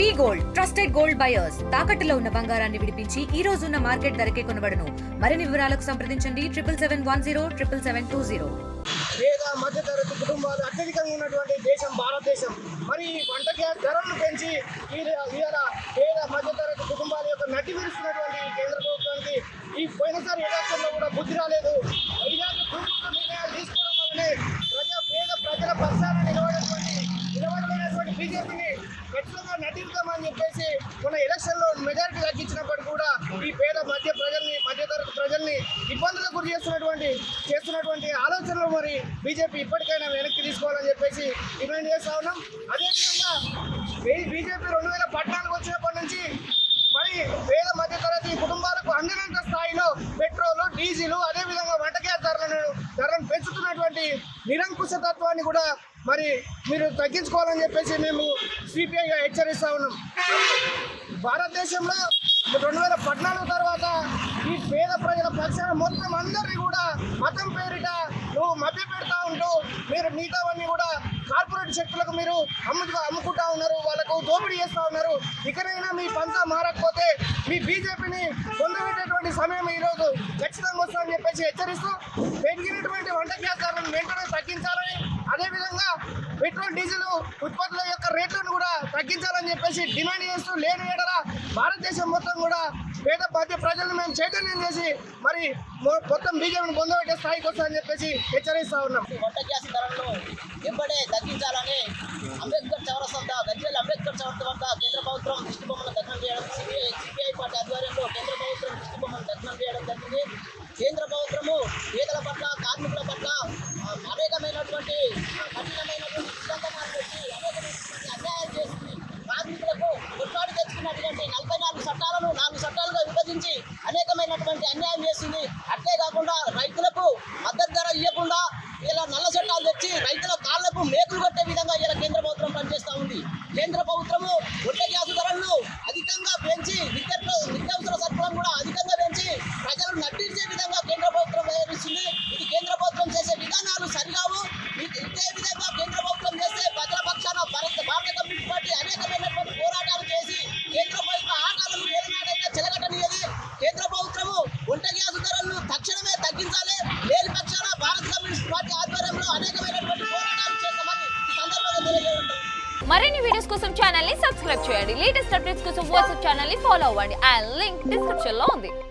V gold trusted gold buyers తాకట్టులో ఉన్న బంగారాన్ని విడిపించి ఈ రోజు ఉన్న మార్కెట్ ధరకే కొనబడను. మరిన్ని వివరాలకు సంప్రదించండి. Triple seven one zero triple seven two zero. పేద మధ్యతరగతి కుటుంబాలు అత్యధికంగా ఉన్నటువంటి దేశం భారతదేశం. మరి ఈ వంట గ్యాస్ ధరలను పెంచి ఇవాళ పేద మధ్యతరగతి కుటుంబాల యొక్క నటి విరుస్తున్నటువంటి కేంద్ర ప్రభుత్వానికి ఈ పోయినసారి ఎలక్షన్లో కూడా మన ఎలక్షన్లో మెజారిటీ తగ్గించినప్పటికీ కూడా ఈ పేద మధ్య ప్రజల్ని మధ్యతరగతి ప్రజల్ని ఇబ్బందులకు గురి చేస్తున్నటువంటి చేస్తున్నటువంటి ఆలోచనలు మరి బీజేపీ ఇప్పటికైనా వెనక్కి తీసుకోవాలని చెప్పేసి డిమాండ్ చేస్తా ఉన్నాం. అదేవిధంగా బీజేపీ రెండు వేల పద్నాలుగు వచ్చినప్పటి నుంచి మరి పేద మధ్యతరగతి కుటుంబాలకు అందినంత స్థాయిలో పెట్రోల్ డీజిల్ అదేవిధంగా వంట గ్యాస్ ధరలను ధరలను పెంచుతున్నటువంటి నిరంకుశతత్వాన్ని కూడా మరి మీరు తగ్గించుకోవాలని చెప్పేసి మేము సిపిఐగా హెచ్చరిస్తా ఉన్నాం. భారతదేశంలో రెండు వేల పద్నాలుగు తర్వాత ఈ పేద ప్రజల పక్షాన మొత్తం అందరినీ కూడా మతం పేరిట నువ్వు మభ్య పెడతా ఉంటూ మీరు మిగతావన్నీ కూడా కార్పొరేట్ శక్తులకు మీరు అమ్ముగా అమ్ముకుంటా ఉన్నారు వాళ్ళకు దోపిడీ చేస్తూ ఉన్నారు. ఇకనైనా మీ పంత మారకపోతే మీ బీజేపీని పొందబెట్టేటువంటి సమయం ఈరోజు ఖచ్చితంగా వస్తుందని చెప్పేసి హెచ్చరిస్తూ పెరిగినటువంటి వంట గ్యాస్ ధరలను వెంటనే తగ్గించాలి పెట్రోల్ డీజిల్ ఉత్పత్తుల యొక్క రేట్లను కూడా తగ్గించాలని చెప్పేసి డిమాండ్ చేస్తూ లేని ఏడల భారతదేశం మొత్తం కూడా పేద మధ్య ప్రజలను మేము చైతన్యం చేసి మరి మొత్తం బీజేపీని పొందబెట్టే స్థాయికి వస్తామని చెప్పేసి హెచ్చరిస్తా ఉన్నాం. వంట గ్యాస్ ధరలను కేంద్ర పేదల పట్ల కార్మికుల పట్ల ఆ, అనేకమైనటువంటి కఠినమైనటువంటి సిద్ధాంతాలు పెట్టి అనేకమైనటువంటి అన్యాయం చేసింది కార్మికులకు కొట్లాడి తెచ్చుకున్నటువంటి నలభై నాలుగు చట్టాలను నాలుగు చట్టాలుగా విభజించి అనేకమైనటువంటి అన్యాయం చేసింది. అట్లే కాకుండా రైతులకు మద్దతు ధర ఇవ్వకుండా ఇలా నల్ల చట్టాలు తెచ్చి రైతుల కాళ్ళకు మేకులు కొట్టే విధంగా ఇలా కేంద్ర పార్టీ పోరాటాలు చేసి కేంద్ర ప్రభుత్వ ఆటలను చెలగట్టనియది కేంద్ర ప్రభుత్వము వంట గ్యాస్ ధరలను తక్షణమే తగ్గించాలి. లేని పక్షాన భారత కమ్యూనిస్ట్ పార్టీ ఆధ్వర్యంలో అనేకమైనటువంటి పోరాటాలు చేస్తామని సందర్భంగా మరిన్ని వీడియోస్ కోసం ఛానల్ని సబ్స్క్రైబ్ చేయండి. లేటెస్ట్ అప్డేట్స్ కోసం వాట్సాప్ ఛానల్ని ఫాలో అవ్వండి. అండ్ లింక్ డిస్క్రిప్షన్లో ఉంది.